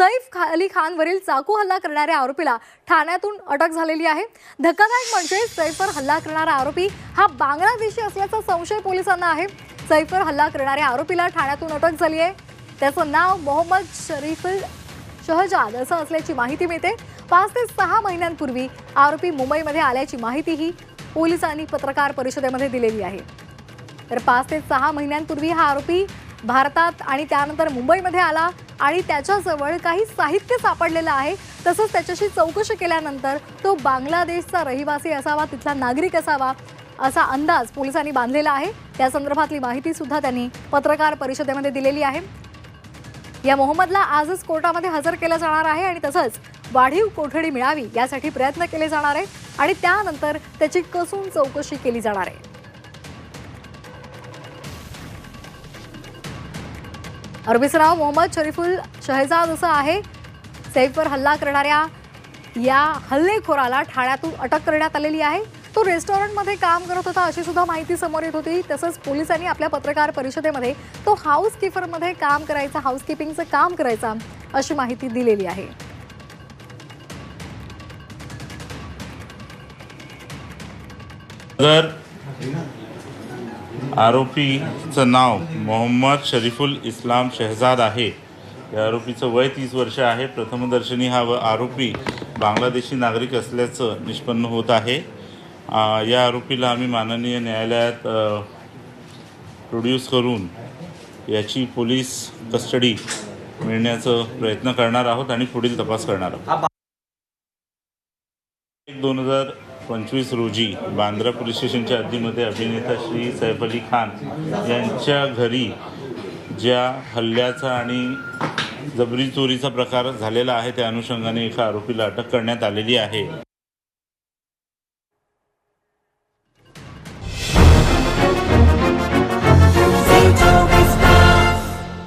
सैफ खा- अली खानवरील चाकू हल्ला करणाऱ्या आरोपीला ठाण्यातून अटक झालेली आहे. धक्कादायक म्हणजे सैफवर हल्ला करणारा आरोपी हा बांगलादेशी असल्याचा संशय पोलिसांना आहे. सैफवर हल्ला करणाऱ्या आरोपीला ठाण्यातून अटक झाली आहे. त्याचं नाव मोहम्मद शरीफुल शहजाद असं असल्याची माहिती मिळते. पाच ते सहा महिन्यांपूर्वी आरोपी मुंबईमध्ये आल्याची माहितीही पोलिसांनी पत्रकार परिषदेमध्ये दिलेली आहे. तर पाच ते सहा महिन्यांपूर्वी हा आरोपी भारतात आणि त्यानंतर मुंबईमध्ये आला. आणि त्याच्याजवळ काही साहित्य सापडलेलं आहे. तसंच त्याच्याशी चौकशी केल्यानंतर तो बांगलादेशचा रहिवासी असावा तिथला नागरिक असावा असा अंदाज पोलिसांनी बांधलेला आहे. त्या संदर्भातली माहिती सुद्धा त्यांनी पत्रकार परिषदेमध्ये दिलेली आहे. या मोहम्मदला आजच कोर्टामध्ये हजर केलं जाणार आहे आणि तसंच वाढीव कोठडी मिळावी यासाठी प्रयत्न केले जाणार आहे आणि त्यानंतर त्याची कसून चौकशी केली जाणार आहे. अरबीचं नाव मोहम्मद शरीफुल शहजाद असं आहे. सैफवर हल्ला करणाऱ्या या हल्लेखोराला ठाण्यातून अटक करण्यात आलेली आहे. तो रेस्टॉरंटमध्ये काम करत होता अशी सुद्धा माहिती समोर येत होती. तसंच पोलिसांनी आपल्या पत्रकार परिषदेमध्ये तो हाऊसकीपरमध्ये काम करायचा हाऊसकीपिंगचं काम करायचा अशी माहिती दिलेली आहे. जर आरोपीचं नाव मोहम्मद शरीफुल इस्लाम शहजाद आहे. या आरोपीचं वय तीस वर्ष आहे. प्रथमदर्शनी हा व आरोपी बांगलादेशी नागरिक असल्याचं निष्पन्न होत आहे. या आरोपीला आम्ही माननीय न्यायालयात प्रोड्यूस करून याची पोलीस कस्टडी मिळण्याचा प्रयत्न करणार आहोत आणि पुढील तपास करणार आहोत. एक दोन हजार पंचवीस रोजी बांद्रा पोलीस स्टेशनच्या हद्दीमध्ये अभिनेता श्री सैफ अली खान यांच्या घरी ज्या हल्ल्याचा आणि जबरी चोरीचा प्रकार झालेला आहे त्या अनुषंगाने एका आरोपीला अटक करण्यात आलेली आहे.